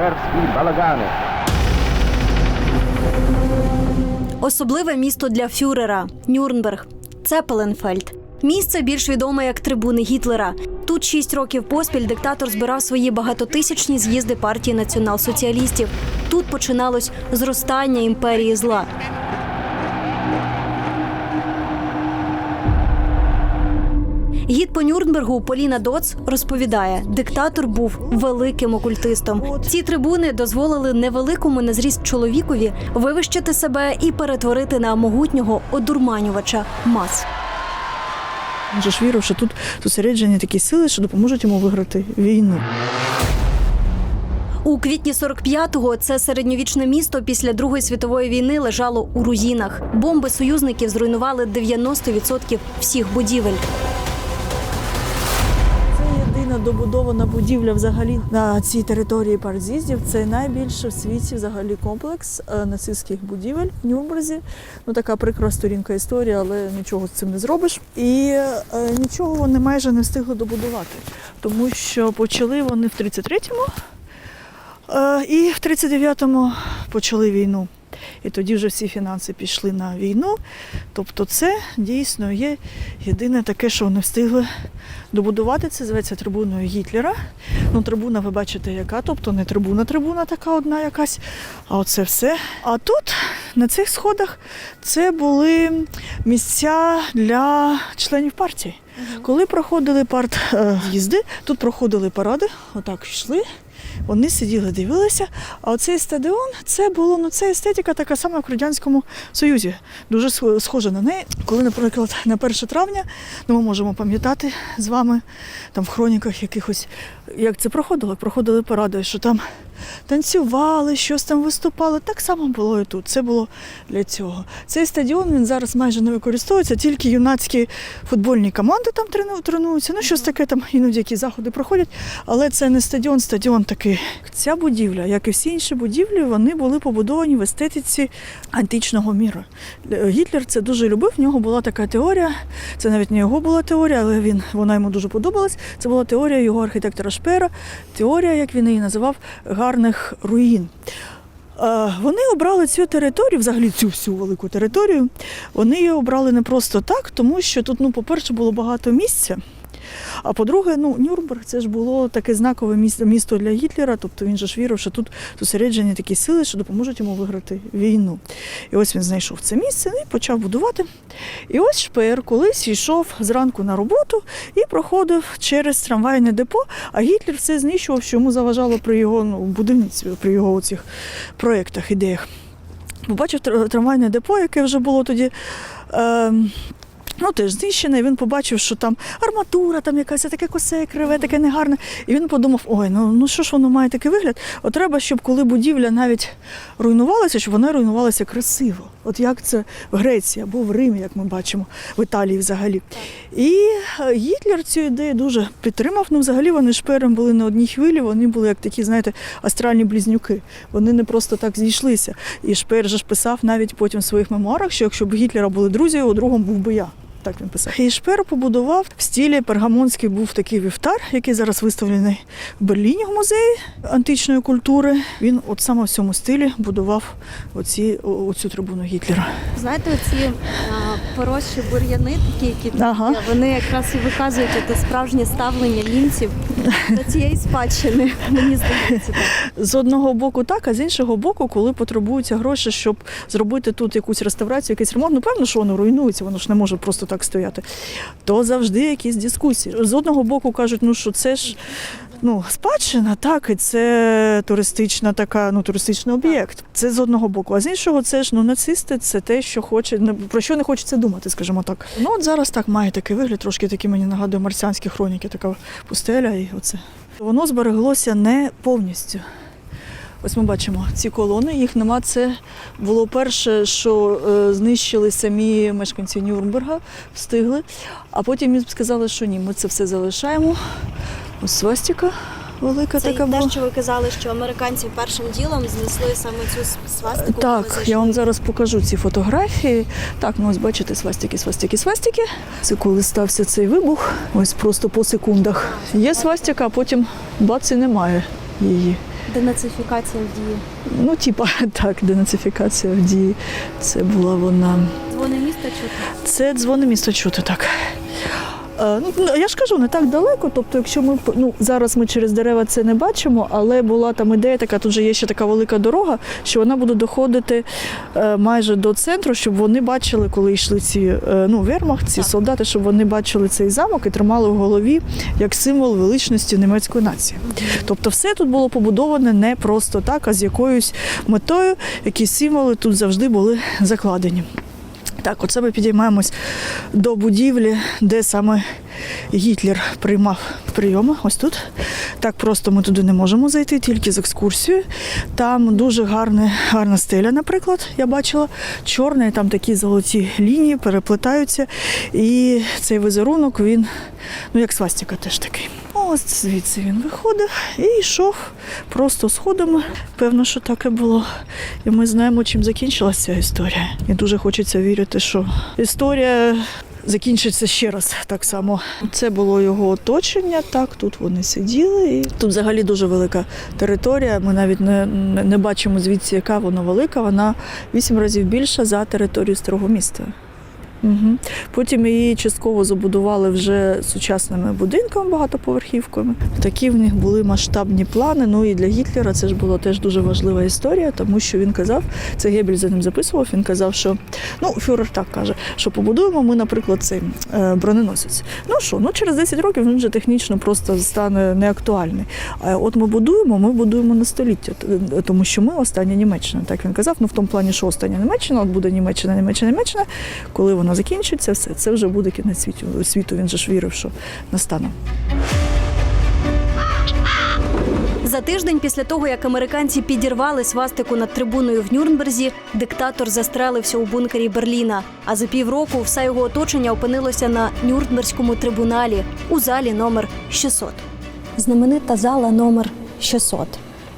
нюрнберзький балагани. Особливе місто для фюрера Нюрнберг. Цепеленфельд. Місце більш відоме як трибуни Гітлера. Тут шість років поспіль диктатор збирав свої багатотисячні з'їзди партії націонал-соціалістів. Тут починалось зростання імперії зла. По Нюрнбергу Поліна Доц розповідає, диктатор був великим окультистом. Ці трибуни дозволили невеликому на зріст чоловікові вивищити себе і перетворити на могутнього одурманювача мас. Він же ж вірив, що тут зосереджені такі сили, що допоможуть йому виграти війну. У квітні 45-го це середньовічне місто після Другої світової війни лежало у руїнах. Бомби союзників зруйнували 90% всіх будівель. Це єдина добудована будівля взагалі на цій території парк з'їздів. Це найбільший в світі взагалі комплекс е, нацистських будівель в Нюрнберзі. Ну така прикра сторінка історії, але нічого з цим не зробиш. І е, нічого вони майже не встигли добудувати, тому що почали вони в 33-му е, і в 39-му почали війну. І тоді вже всі фінанси пішли на війну. Тобто, це дійсно є єдине таке, що вони встигли добудувати. Це зветься трибуною Гітлера. Ну, трибуна, ви бачите, яка, тобто не трибуна, трибуна така одна якась, а оце все. А тут, на цих сходах, це були місця для членів партії. Коли проходили парт'їзди, тут проходили паради, отак йшли. Вони сиділи, дивилися. А оцей стадіон це було ну це естетика така сама як в Радянському Союзі. Дуже схо- схожа на неї. Коли, наприклад, на 1 травня, ну ми можемо пам'ятати з вами там в хроніках якихось, як це проходило, проходили паради, що там танцювали, щось там виступали. Так само було і тут. Це було для цього. Цей стадіон він зараз майже не використовується, тільки юнацькі футбольні команди там тренуються. Ну, щось таке там іноді які заходи проходять. Але це не стадіон, стадіон такий. Ця будівля, як і всі інші будівлі, вони були побудовані в естетиці античного міру. Е, Гітлер це дуже любив. В нього була така теорія. Це навіть не його була теорія, але він вона йому дуже подобалась. Це була теорія його архітектора Шпера, теорія, як він її називав, гарних руїн. Вони обрали цю територію, взагалі цю всю велику територію. Вони її обрали не просто так, тому що тут, ну, по-перше, було багато місця. А по-друге, ну, Нюрнберг це ж було таке знакове місто, для Гітлера, тобто він же ж вірив, що тут зосереджені такі сили, що допоможуть йому виграти війну. І ось він знайшов це місце і почав будувати. І ось Шпеер колись йшов зранку на роботу і проходив через трамвайне депо, а Гітлер все знищував, що йому заважало при його ну, будівництві, при його цих проєктах, ідеях. Побачив трамвайне депо, яке вже було тоді. Е, Ну, теж знищене, і він побачив, що там арматура, там якась таке косе, криве, таке негарне. І він подумав: ой, ну, ну що ж воно має такий вигляд? От треба, щоб коли будівля навіть руйнувалася, щоб вона руйнувалася красиво. От як це в Греції або в Римі, як ми бачимо, в Італії взагалі. І е, Гітлер цю ідею дуже підтримав. Ну, взагалі вони шпером були на одній хвилі, вони були як такі, знаєте, астральні близнюки. Вони не просто так зійшлися. І Шпер же ж писав навіть потім в своїх мемуарах, що якщо б Гітлера були друзі, його другом був би я. Так він писав. І Шпер побудував в стілі пергамонський був такий вівтар, який зараз виставлений в Берліні в музеї античної культури. Він от саме в цьому стилі будував оці, оцю трибуну Гітлера. Знаєте, оці поросші бур'яни, такі, які Ага. вони якраз і виказують те справжнє ставлення німців до цієї спадщини. Мені здається. Так. З одного боку так, а з іншого боку, коли потребуються гроші, щоб зробити тут якусь реставрацію, якийсь ремонт, ну певно, що воно руйнується, воно ж не може просто так стояти. То завжди якісь дискусії. З одного боку кажуть, ну що це ж. Ну, спадщина, так, і це туристична така, ну, туристичний об'єкт. Це з одного боку. А з іншого, це ж ну, нацисти, це те, що хоче, про що не хочеться думати, скажімо так. Ну, от зараз так має такий вигляд, трошки такі мені нагадує марсіанські хроніки, така пустеля і оце. Воно збереглося не повністю. Ось ми бачимо ці колони, їх нема. Це було перше, що е, знищили самі мешканці Нюрнберга, встигли. А потім їм сказали, що ні, ми це все залишаємо. Ось свастика велика Це така те, була. що ви казали, що американці першим ділом знесли саме цю свастику. Так, я вам зараз покажу ці фотографії. Так, ну ось бачите, свастики, свастики, свастики. Це коли стався цей вибух, ось просто по секундах. Є свастика, а потім бац і немає її. Денацифікація в дії. Ну, типа, так, денацифікація в дії. Це була вона. Дзвони міста чути. Це дзвони місто чути, так. Е, Ну, я ж кажу, не так далеко. Тобто, якщо ми ну зараз ми через дерева це не бачимо, але була там ідея така, тут же є ще така велика дорога, що вона буде доходити е, майже до центру, щоб вони бачили, коли йшли ці е, ну, вермахт, ці солдати, щоб вони бачили цей замок і тримали в голові як символ величності німецької нації. Тобто, все тут було побудоване не просто так, а з якоюсь метою, якісь символи тут завжди були закладені. Так, оце ми підіймаємось до будівлі, де саме Гітлер приймав прийоми. Ось тут. Так просто ми туди не можемо зайти, тільки з екскурсією. Там дуже гарне, гарна стеля, наприклад, я бачила. Чорна, і там такі золоті лінії переплетаються. І цей візерунок, він, ну як свастика теж такий. Ось звідси він виходив і йшов просто сходами. Певно, що так і було. І ми знаємо, чим закінчилася ця історія. І дуже хочеться вірити, що історія закінчиться ще раз так само. Це було його оточення. Так, тут вони сиділи. І тут взагалі дуже велика територія. Ми навіть не, не, бачимо звідси, яка вона велика. Вона вісім разів більша за територію старого міста. Угу. Потім її частково забудували вже сучасними будинками, багатоповерхівками. Такі в них були масштабні плани. Ну і для Гітлера це ж була теж дуже важлива історія, тому що він казав, це Гебель за ним записував. Він казав, що ну фюрер так каже, що побудуємо ми, наприклад, цей е, броненосець. Ну що, ну через 10 років він вже технічно просто стане неактуальний. А от ми будуємо, ми будуємо на століття, тому що ми остання Німеччина. Так він казав. Ну в тому плані, що остання Німеччина, от буде Німеччина, Німеччина, Німеччина. Коли вона закінчиться, все це вже буде кінець світу. Світу він же ж вірив, що настане. За тиждень після того, як американці підірвали свастику над трибуною в Нюрнберзі, диктатор застрелився у бункері Берліна. А за півроку все його оточення опинилося на Нюрнберзькому трибуналі у залі номер 600. Знаменита зала номер 600.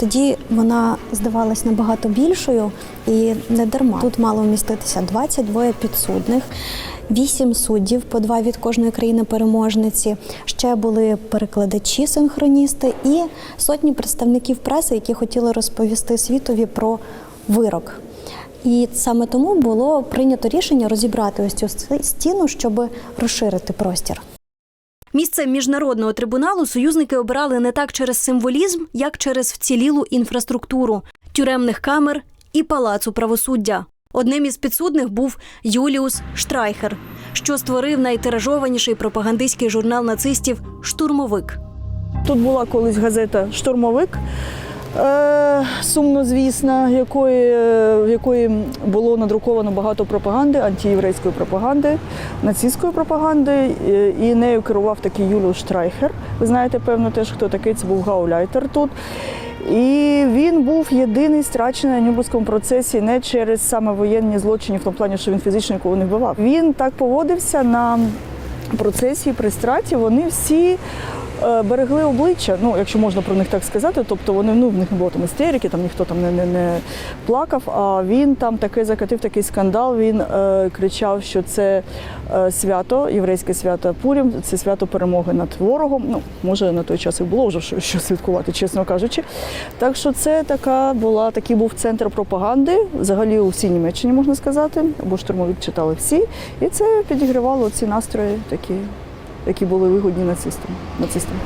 Тоді вона здавалась набагато більшою і не дарма. Тут мало вміститися 22 підсудних. Вісім суддів, по два від кожної країни-переможниці. Ще були перекладачі, синхроністи і сотні представників преси, які хотіли розповісти світові про вирок. І саме тому було прийнято рішення розібрати ось цю стіну, щоб розширити простір. Місце міжнародного трибуналу союзники обирали не так через символізм, як через вцілілу інфраструктуру тюремних камер і палацу правосуддя. Одним із підсудних був Юліус Штрайхер, що створив найтиражованіший пропагандистський журнал нацистів Штурмовик. Тут була колись газета Штурмовик. Е, сумнозвісна, якої, е, в якої було надруковано багато пропаганди, антиєврейської пропаганди, нацистської пропаганди, е, і нею керував такий Юліус Штрайхер. Ви знаєте, певно, теж хто такий, це був гауляйтер тут. І він був єдиний страчений на Нюрнберзькому процесі не через саме воєнні злочини, в тому плані, що він фізично нікого не вбивав. Він так поводився на процесі при страті. Вони всі берегли обличчя, ну якщо можна про них так сказати. Тобто вони ну в них не було там істерики, там ніхто там не, не, не плакав. А він там таке закатив такий скандал. Він е, кричав, що це е, свято, єврейське свято Пурім, це свято перемоги над ворогом. Ну може на той час і було вже що, що святкувати, чесно кажучи. Так що це така була, такий був центр пропаганди, взагалі у всій Німеччині можна сказати, бо штурмовик читали всі, і це підігрівало ці настрої, такі, які були вигодні нацистам. нацистам.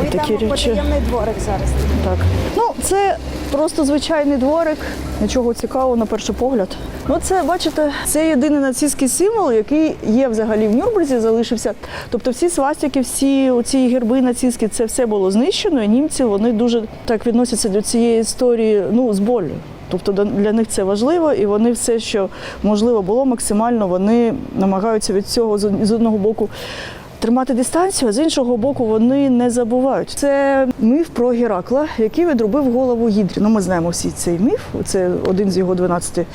От такі речі. дворик зараз. Так. Ну, це просто звичайний дворик, нічого цікавого на перший погляд. Ну, це, бачите, це єдиний нацистський символ, який є взагалі в Нюрнберзі, залишився. Тобто всі свастики, всі ці герби нацистські, це все було знищено, і німці вони дуже так відносяться до цієї історії ну, з болю. Тобто для них це важливо, і вони все, що можливо було, максимально вони намагаються від цього з одного боку тримати дистанцію, а з іншого боку, вони не забувають. Це міф про Геракла, який відробив голову Гідрі. Ну, ми знаємо всі цей міф. Це один з його 12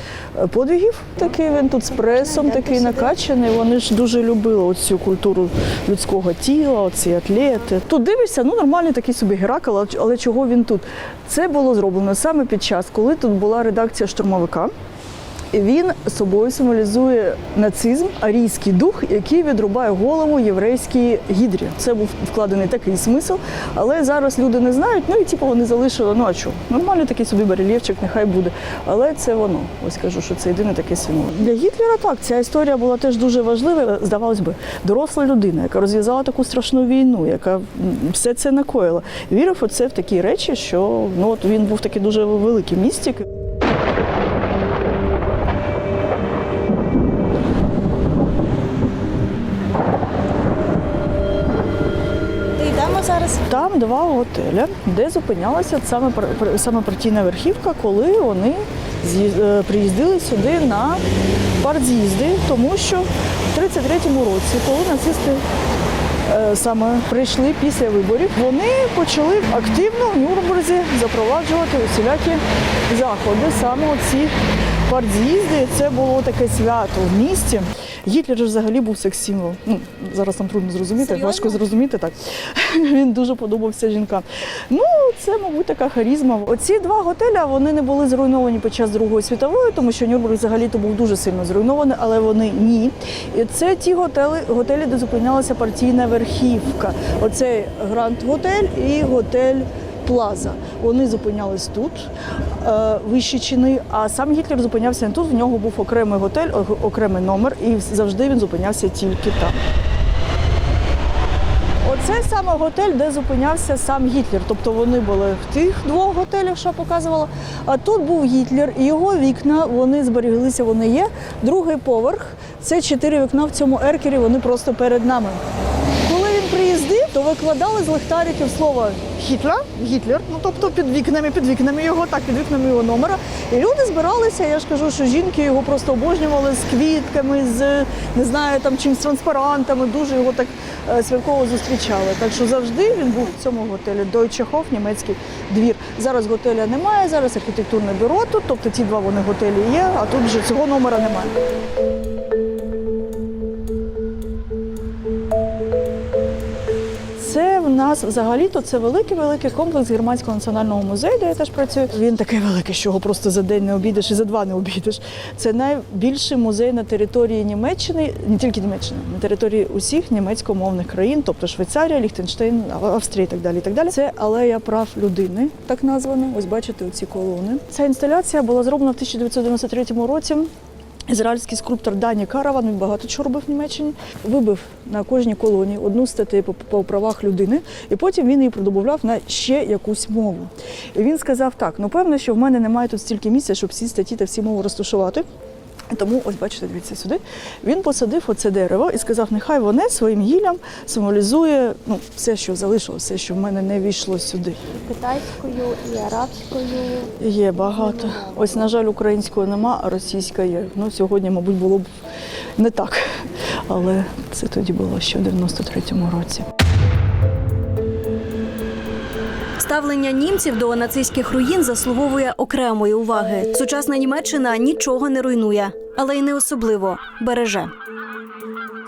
подвигів. Такий він тут з пресом, такий накачаний. Вони ж дуже любили оцю культуру людського тіла, оці атлети. Тут дивишся, ну нормальний такий собі Геракл, але чого він тут? Це було зроблено саме під час, коли тут була редакція штурмовика. Він собою символізує нацизм, арійський дух, який відрубає голову єврейській гідрі. Це був вкладений такий смисл, але зараз люди не знають. Ну і типу вони залишили. Ну а що? Нормальний такий собі барельєфчик, нехай буде. Але це воно. Ось кажу, що це єдине таке символ. Для Гітлера так ця історія була теж дуже важлива. Здавалось би, доросла людина, яка розв'язала таку страшну війну, яка все це накоїла. Вірив оце в такі речі, що ну от він був такий дуже великий містик. Йдемо зараз. Там два готеля, де зупинялася саме саме партійна верхівка, коли вони е, приїздили сюди на партз'їзди, тому що в 33-му році, коли нацисти е, саме прийшли після виборів, вони почали активно в Нюрнберзі запроваджувати усілякі заходи. Саме оці партз'їзди, це було таке свято в місті. Гітлер взагалі був секс-символ. Ну, зараз нам трудно зрозуміти, Серйозно? важко зрозуміти так. Він дуже подобався жінкам. Ну, це, мабуть, така харізма. Оці два готеля вони не були зруйновані під час Другої світової, тому що Нюрнберг взагалі то був дуже сильно зруйнований, але вони ні. І це ті готелі, готелі, де зупинялася партійна верхівка. Оцей Гранд Готель і готель. Плаза. Вони зупинялись тут, е, вищі чини, а сам Гітлер зупинявся не тут. В нього був окремий готель, окремий номер, і завжди він зупинявся тільки там. Оце саме готель, де зупинявся сам Гітлер. Тобто вони були в тих двох готелях, що показувала. А тут був Гітлер, і його вікна вони зберіглися, вони є. Другий поверх це чотири вікна в цьому еркері, вони просто перед нами. То викладали з лихтариків слово Гітлер, Гітлер, ну тобто під вікнами, під вікнами його, так, під вікнами його номера. І люди збиралися. Я ж кажу, що жінки його просто обожнювали з квітками, з не знаю, там чимось транспарантами, дуже його так е, святково зустрічали. Так що завжди він був в цьому готелі Hof, німецький двір. Зараз готеля немає, зараз архітектурне бюро тут, тобто ті два вони готелі є, а тут вже цього номера немає. Нас взагалі-то це великий великий комплекс германського національного музею, де я теж працюю. Він такий великий, що його просто за день не обійдеш і за два не обійдеш. Це найбільший музей на території Німеччини, не тільки Німеччини, на території усіх німецькомовних країн, тобто Швейцарія, Ліхтенштейн, Австрія і так далі. І так далі. Це алея прав людини, так названа. Ось бачите оці колони. Ця інсталяція була зроблена в 1993 році. Ізраїльський скульптор Дані Караван, він багато чого робив в Німеччині, вибив на кожній колонії одну статтю по, по правах людини, і потім він її продобавляв на ще якусь мову. І він сказав так: ну певно, що в мене немає тут стільки місця, щоб всі статті та всі мови розташувати. Тому, ось бачите, дивіться сюди. Він посадив оце дерево і сказав, нехай воно своїм гіллям символізує ну, все, що залишилося, все, що в мене не війшло сюди. китайською і арабською. Є багато. Ось, на жаль, української нема, а російська є. Ну, сьогодні, мабуть, було б не так. Але це тоді було ще в 93-му році. Ставлення німців до нацистських руїн заслуговує окремої уваги. Сучасна Німеччина нічого не руйнує, але й не особливо береже.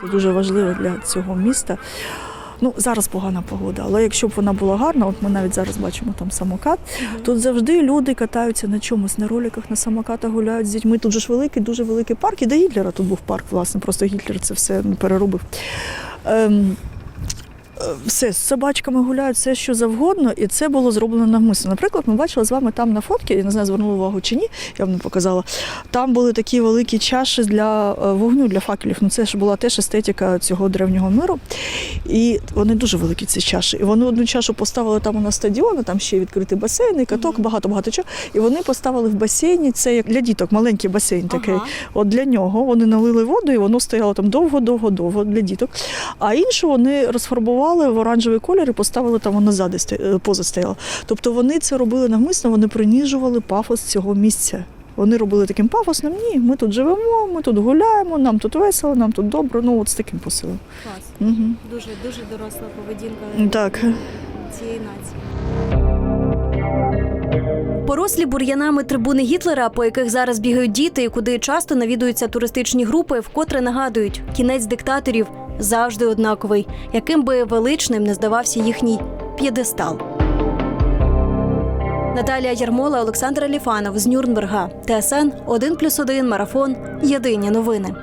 Це дуже важливо для цього міста. Ну, зараз погана погода, але якщо б вона була гарна, от ми навіть зараз бачимо там самокат. Тут завжди люди катаються на чомусь, на роликах, на самокатах гуляють з дітьми. Тут же ж великий, дуже великий парк. І до Гітлера тут був парк, власне, просто Гітлер це все ну, переробив. Ем, все, з собачками гуляють, все що завгодно, і це було зроблено навмисно. Наприклад, ми бачили з вами там на фотці, я не знаю, звернули увагу чи ні, я вам не показала. Там були такі великі чаші для е, вогню, для факелів. Ну це ж була теж естетика цього древнього миру. І вони дуже великі, ці чаші. І вони одну чашу поставили там у нас стадіон, там ще відкритий басейн, і каток, багато-багато чого. І вони поставили в басейні, це як для діток, маленький басейн такий. Ага. От для нього вони налили воду, і воно стояло там довго-довго-довго для діток. А іншу вони розфарбували в оранжевий колір і поставили там воно ззади е, поза стояло. Тобто вони це робили навмисно, вони принижували пафос цього місця. Вони робили таким пафосним. Ні, ми тут живемо, ми тут гуляємо, нам тут весело, нам тут добре. Ну от з таким посилом. Клас. Угу. Дуже дуже доросла поведінка Так. цієї нації. Порослі бур'янами трибуни Гітлера, по яких зараз бігають діти, і куди часто навідуються туристичні групи, вкотре нагадують, кінець диктаторів завжди однаковий, яким би величним не здавався їхній п'єдестал. Наталія Ярмола, Олександр Ліфанов з Нюрнберга. ТСН 1+,1 Марафон. Єдині новини.